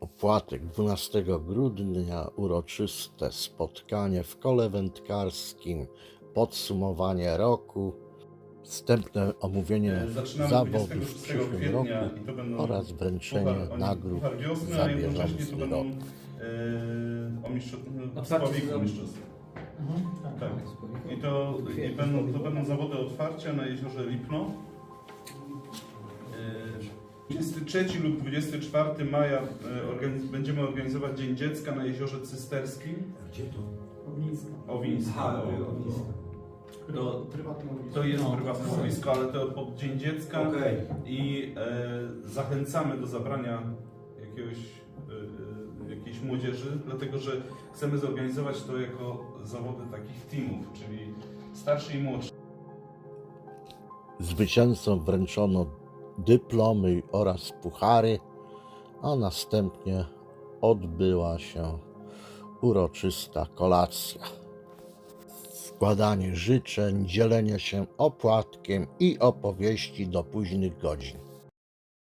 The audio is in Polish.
Opłatek 12 grudnia uroczyste spotkanie w kole wędkarskim, podsumowanie roku, wstępne omówienie E, Zaczynamy zawodów w 26 przyszłym kwietnia roku i to będą oraz wręczenie puchar- nagród wiosny, za bieżący to będą rok. e, o mistrzostw, sezonu. mistrzostw. Tak. Tak. I to, i będą, to będą zawody otwarcia na jeziorze Lipno. E, 23 lub 24 maja e, organiz- będziemy organizować Dzień Dziecka na jeziorze Cysterskim. Gdzie to? Owińskim. Aha, Owińskim. To, to jest No. prywatne stanowisko, ale to pod Dzień Dziecka. Okej. i e, zachęcamy do zabrania jakiegoś, e, e, jakiejś młodzieży, dlatego że chcemy zorganizować to jako zawody takich teamów, czyli starszy i młodszy. Zwycięzcom wręczono dyplomy oraz puchary, a następnie odbyła się uroczysta kolacja. Składanie życzeń, dzielenie się opłatkiem i opowieści do późnych godzin.